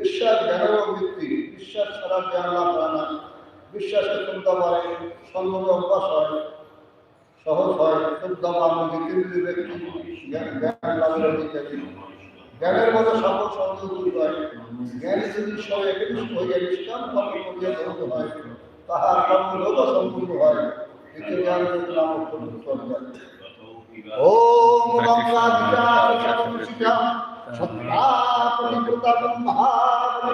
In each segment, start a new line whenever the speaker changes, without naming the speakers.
বিশ্বাস জ্ঞানের ভিত্তি, বিশ্বাস ছাড়া জ্ঞান লাভ হয় না। বিশ্বাসে শ্রদ্ধা বাড়ে সঙ্গমে অভ্যাস হয়, সহজ হয় শ্রদ্ধা বাড়বে কিন্তু ব্যক্তি জ্ঞান লাভের অধিকারী। জ্ঞানের মধ্যে সকল সঙ্গে দূর হয়। জ্ঞানী যদি সবাই একনিষ্ঠ হইয়া নিষ্কাম কর্ম করিয়া ধরিত হয়, তাহার কর্মযোগ সম্পূর্ণ হয়। দ্বিতীয় জ্ঞান নাম ওম গঙ্গাধিকা সর্বশিখা, সত্তা পরিবৃতা মহাবলপুণ্য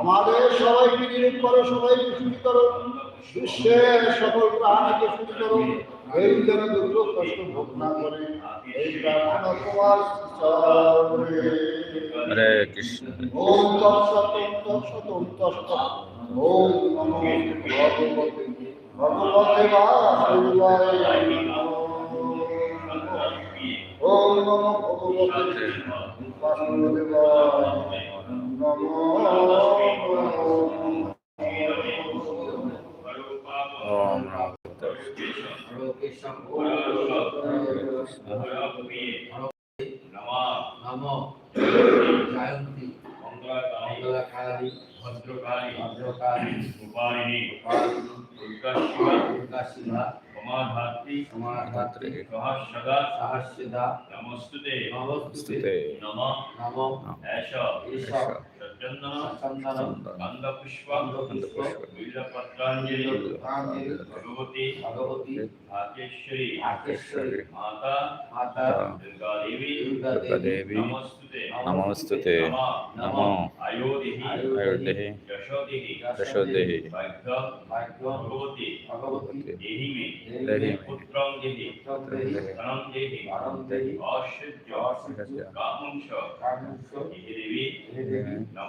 আমাদের সবাইকে নিরূপ করো সবাইকে সুখী করো। বিশ্বের সকল প্রাণীকে সুখী করো। এই যেন দুর্গ কষ্ট ভোগ না করে। এই প্রার্থনা তোমার
হরে কৃষ্ণ।
ওম তৎসৎ ওম তৎসৎ ওম নমো ভগবতে ভগবতে বাসুদেবায় ওম নমো ভগবতে।
জয়ন্তী মঙ্গলাকালী
ভদ্রকালী
ভদ্রকালী
উপারিণী
পার্বতী
দুর্গা শিবা
দুর্গা শিবা
সমাধাত্রী
সমাধাত্রী
সহস্রদা
সহস্রদা।
নমস্তুতে।
নমস্তুতে।
नमः
নম।
নম।
এষ নমস্তুতে
নমো
আয়োদেহি যশোদেহি
যশোদেহি
ভাগ্য
ভাগ্য
ভগবতী
ভগবতী
দেহি মে
দেহি মে
পুত্রং দেহি
দেবী
ধনং দেহি
ধনং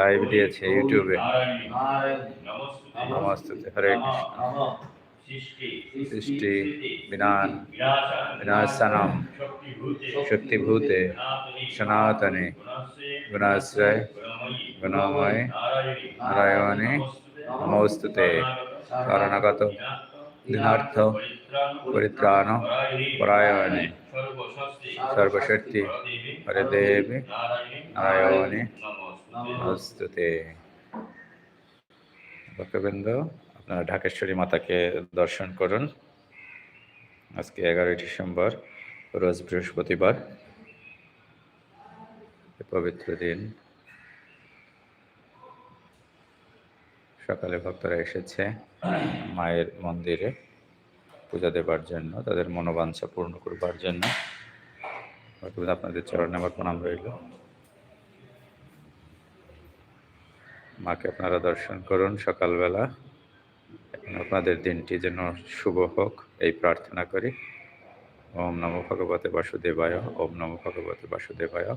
লাইভ দিয়েছে ইউটিউবে।
নমস্তুতে
হরে কৃষ্ণ।
সৃষ্টি
বিনান
বিনাশান
বিনাশানম
শক্তিভূতে সনাতনে গুণাশ্রয় গুণময় নারায়ণে
নমস্তুতে শরণাগত দীনার্থ পরিত্রাণ পরায়ণে সর্বশক্তি হরে দেবী নারায়ণে নমস্তুতে ভক্তবৃন্দ আপনারা ঢাকেশ্বরী মাতাকে দর্শন করুন। আজকে এগারোই ডিসেম্বর, রোজ বৃহস্পতিবার। পবিত্র দিন। সকালে ভক্তরা এসেছে মায়ের মন্দিরে পূজা দেবার জন্য, তাদের মনোবাঞ্ছা পূর্ণ করবার জন্য। আপনাদের চরণে আমার প্রণাম রইল। মাকে আপনারা দর্শন করুন সকালবেলা। আপনাদের দিনটি যেন শুভ হোক, এই প্রার্থনা করি। ওম নমো ভগবতে বাসুদেবায়, ওম নমো ভগবতে বাসুদেবায়।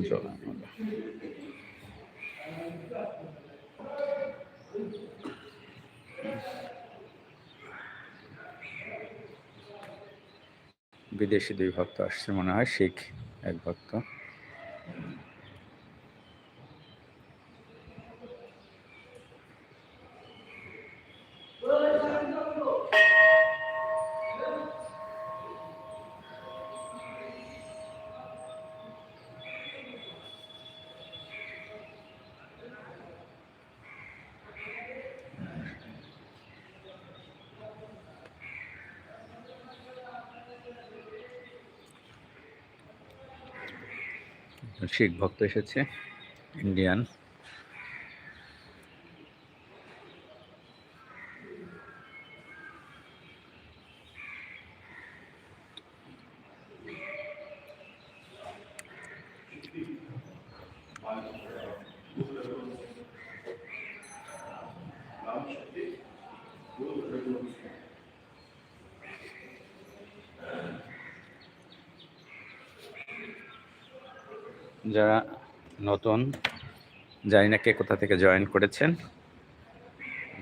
জয় মাতা। বিদেশি দুই ভক্ত আসছে মনে হয় শিখ এক ভক্ত শিখ ভক্ত এসেছে ইন্ডিয়ান যারা নতুন, জানি না কে কোথা থেকে জয়েন করেছেন,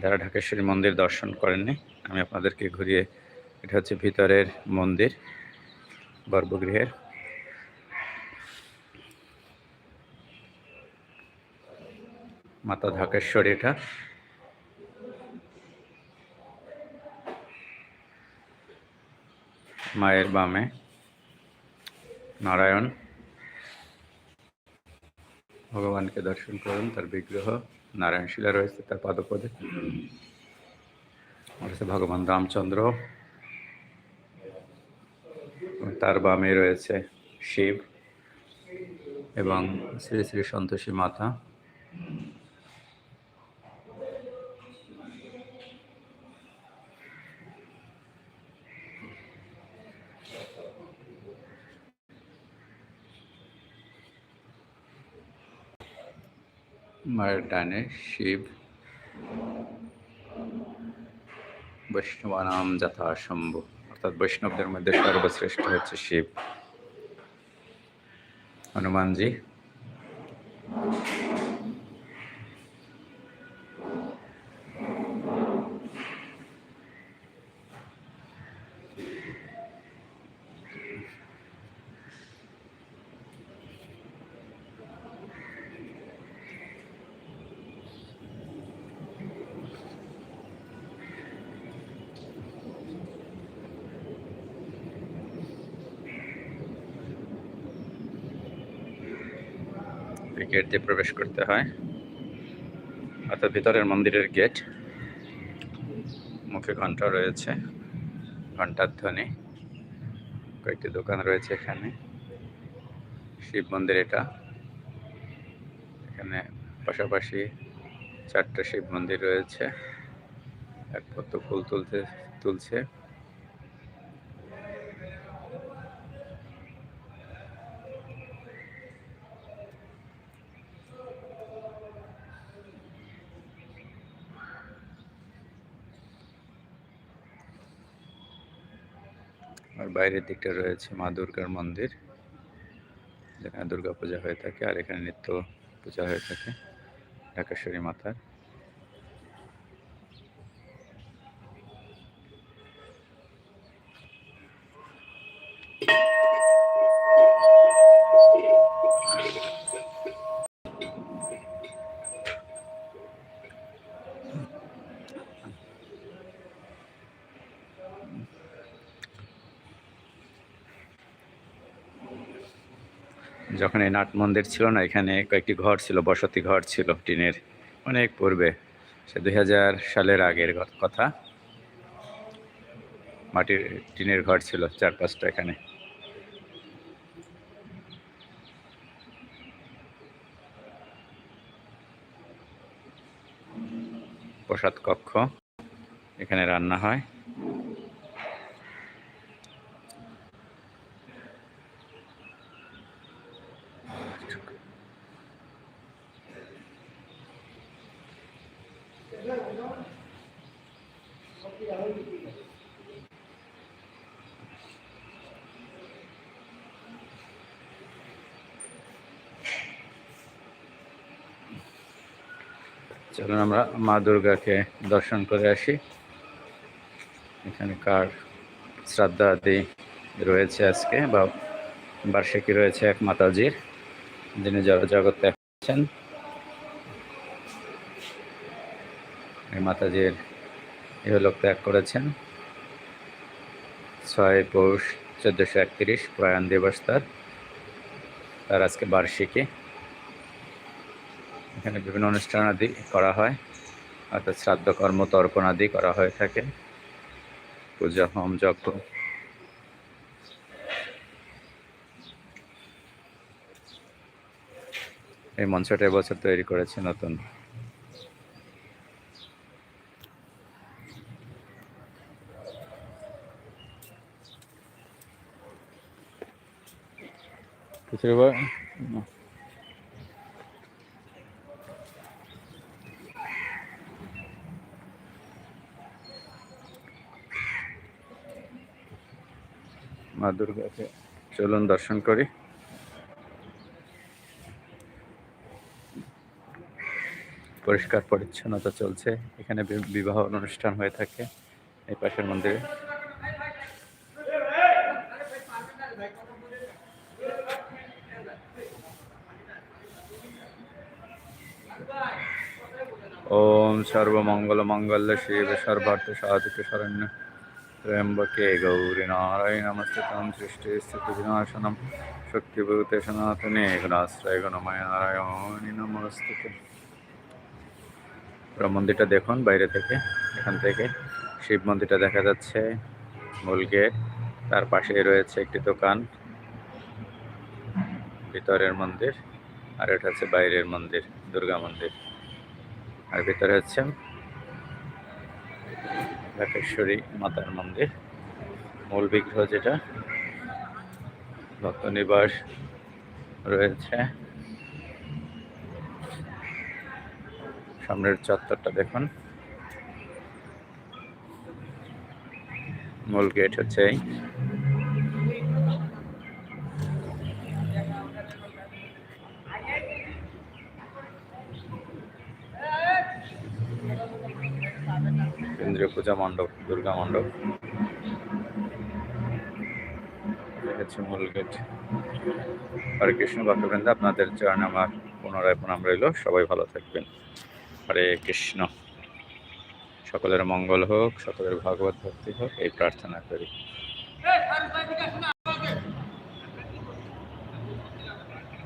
যারা ঢাকেশ্বরী মন্দির দর্শন করেননি, আমি আপনাদেরকে ঘুরিয়ে, এটা হচ্ছে ভিতরের মন্দির, গর্ভগৃহের। মাতা ঢাকেশ্বরী এটা। মায়ের বামে, নারায়ণ। ভগবানকে দর্শন করুন, তার বিগ্রহ, নারায়ণ শিলা রয়েছে তার পাদপদে। রয়েছে ভগবান রামচন্দ্র। তার বামে রয়েছে শিব এবং শ্রী শ্রী সন্তোষী মাতা। ডানে শিব বৈষ্ণবানাম যথাসম্ভব অর্থাৎ বৈষ্ণবদের মধ্যে সর্বশ্রেষ্ঠ হচ্ছে শিব। হনুমানজি গেট দিয়ে প্রবেশ করতে হয়। অর্থাৎ ভিতরের মন্দিরের গেট। মুখে ঘণ্টা রয়েছে ঘণ্টার ধ্বনি। কয়েকটি দোকান রয়েছে এখানে। শিব মন্দির এটা। এখানে পাশাপাশি চারটা শিব মন্দির রয়েছে। এক পদ্ম ফুল তুলতে, তুলছে। আর বাইরের দিকটা রয়েছে মা দুর্গার মন্দির, যেখানে দুর্গা পূজা হয়ে থাকে আর এখানে নিত্য পূজা হয়ে থাকে। ঢাকেশ্বরী মাতার। যখন এই নাট মন্দির ছিল না, এখানে কয়েকটি ঘর ছিল, বসতি ঘর ছিল টিনের অনেক পূর্বে। সে দুই হাজার সালের আগের কথা। মাটির টিনের ঘর ছিল চার পাঁচটা এখানে। প্রসাদ কক্ষ, এখানে রান্না হয়। চলুন আমরা মা দুর্গাকে দর্শন করে আসি। এখানে কার শ্রাদ্ধা আদি রয়েছে আজকে বা বার্ষিকী রয়েছে এক মাতাজির। যিনি জগৎ ত্যাগ করেছেন এই মাতাজির ইহলোক ত্যাগ করেছেন। ছয় পৌষ চোদ্দোশো একত্রিশ প্রয়াণ দিবস তার তার আজকে বার্ষিকী। এখানে বিভিন্ন অনুষ্ঠান আদি করা হয়, অর্থাৎ শ্রাদ্ধ কর্ম তর্পণ আদি করা হয়ে থাকে। পূজা, হোম যজ্ঞ এই মঞ্চটা এবছর তৈরি করেছে নতুন। এবার না। মা দুর্গাকে চলুন দর্শন করি। পরিষ্কার পরিচ্ছন্নতা চলছে। এখানে বিবাহ অনুষ্ঠান হয়ে থাকে এই পাশের মন্দিরে। ওম সর্বমঙ্গল মঙ্গল শিব সর্বার্থ সাধুক শরণ্য ত্র্যম্বকে গৌরী নারায়ণ নমস্কার সৃষ্টি স্থিতি বিনাশনম শক্তিভূতে সনাতনে গুণাশ্রয় গুণময় নারায়ণ নমস্তুতে মন্দিরটা দেখুন বাইরে থেকে, এখান থেকে। শিব মন্দিরটা দেখা যাচ্ছে, মূল গেট, তার পাশেই রয়েছে একটি দোকান। ভিতরের মন্দির, আর এটা হচ্ছে বাইরের মন্দির, দুর্গা মন্দির। আর ভেতরে হচ্ছে ঢাকেশ্বরী মাতার মন্দির। মূল বিগ্রহ যেটা, ভক্ত নিবাস রয়েছে। সামনের চত্বরটা দেখুন। মূল গেট হচ্ছে এই। কেন্দ্রীয় পূজা মণ্ডপ, দুর্গা মণ্ডপ। হচ্ছে মূল গেট। হরে কৃষ্ণ ভক্তবৃন্দ, আপনাদের চরণে আমার পুনরায় প্রণাম রইল। সবাই ভালো থাকবেন। হরে কৃষ্ণ। সকলের মঙ্গল হোক, সকলের ভগবত ভক্তি হোক, এই প্রার্থনা করি।